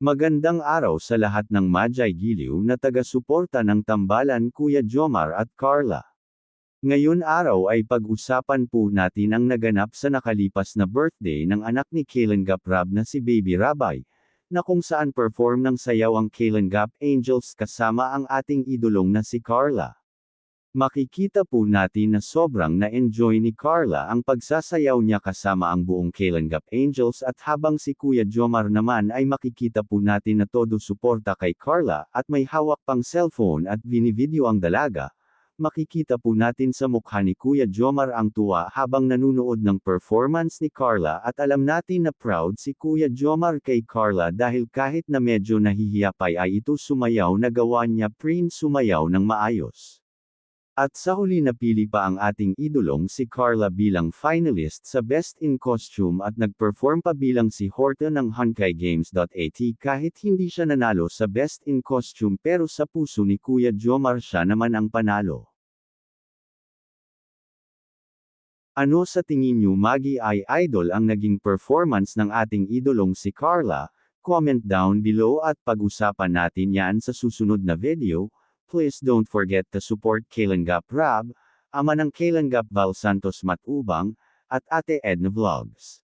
Magandang araw sa lahat ng Majay Giliw na taga-suporta ng tambalan Kuya Jomar at Carla. Ngayon araw ay pag-usapan po natin ang naganap sa nakalipas na birthday ng anak ni Kalen Gap Rab na si Baby Rabay, na kung saan perform ng sayaw ang Kalen Gap Angels kasama ang ating idolong na si Carla. Makikita po natin na sobrang na-enjoy ni Carla ang pagsasayaw niya kasama ang buong Kalen Gap Angels at habang si Kuya Jomar naman ay makikita po natin na todo suporta kay Carla at may hawak pang cellphone at binivideo ang dalaga. Makikita po natin sa mukha ni Kuya Jomar ang tuwa habang nanunood ng performance ni Carla at alam natin na proud si Kuya Jomar kay Carla dahil kahit na medyo nahihiyapay ay ito sumayaw na gawa niya prin sumayaw ng maayos. At sa huli napili pa ang ating idolong si Carla bilang finalist sa Best in Costume at nag-perform pa bilang si Horton ng HunkaiGames.at kahit hindi siya nanalo sa Best in Costume pero sa puso ni Kuya Jomar siya naman ang panalo. Ano sa tingin niyo Magi ay idol ang naging performance ng ating idolong si Carla? Comment down below at pag-usapan natin yan sa susunod na video. Please don't forget to support Kalengap Rab, ama ng Kalengap Val Santos Matubang, at Ate Edna Vlogs.